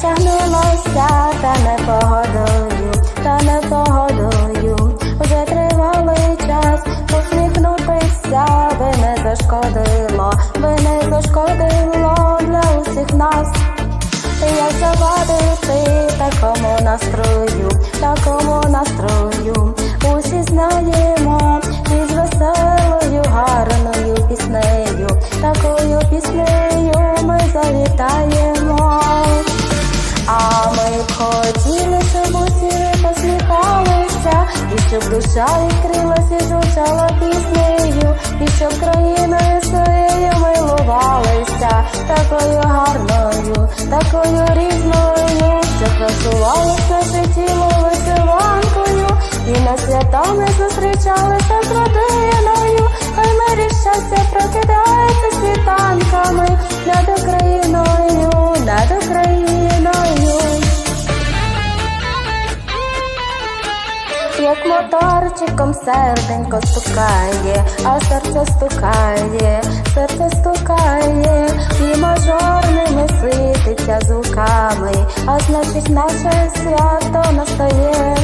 затягнулося та не погодою, та не погодою. Вже тривалий час посміхнутися би не зашкодило, би не зашкодило для усіх нас. Я завадити такому настрою, такому настрою, хотіли, щоб усі посміхалися, і щоб душа відкрилась і звучала піснею, і щоб країною своєю милувалися, такою гарною, такою різною, що красувалось наше тіло вишиванкою, і на свята ми зустрічалися з родиною, хай мирі щастя прокидається світанками Як моторчиком серденько стукає, а серце стукає, серце стукає, і мажорними сититься звуками, а значить наше свято настає.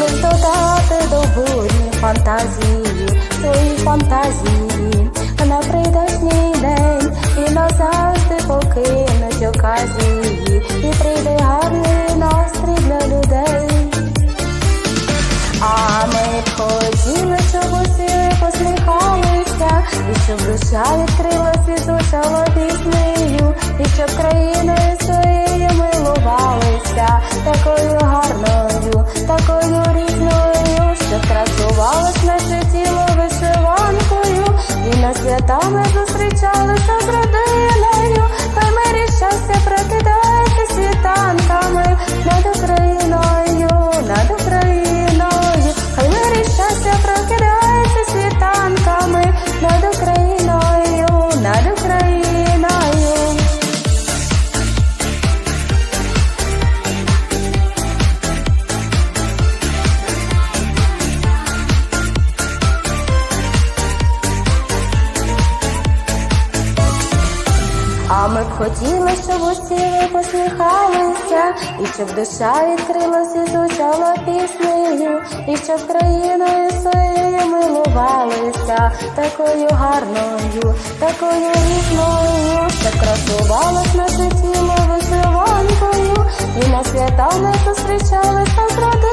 Лиш додати до бурі фантазії, свої фантазії, душа відкрилась і звучала піснею, і щоб країною своєю милувалися, такою гарною, такою різною, що красувалось наше тіло вишиванкою, і на святами зустрічалися з родиною, ми б хотіли, щоб усі ви посміхалися, і щоб душа відкрилась і звучала піснею, і щоб країною своєю милувалися, такою гарною, такою різною, щоб красувалось наше тіло вишиванкою, і на свята ми зустрічалися з родиною.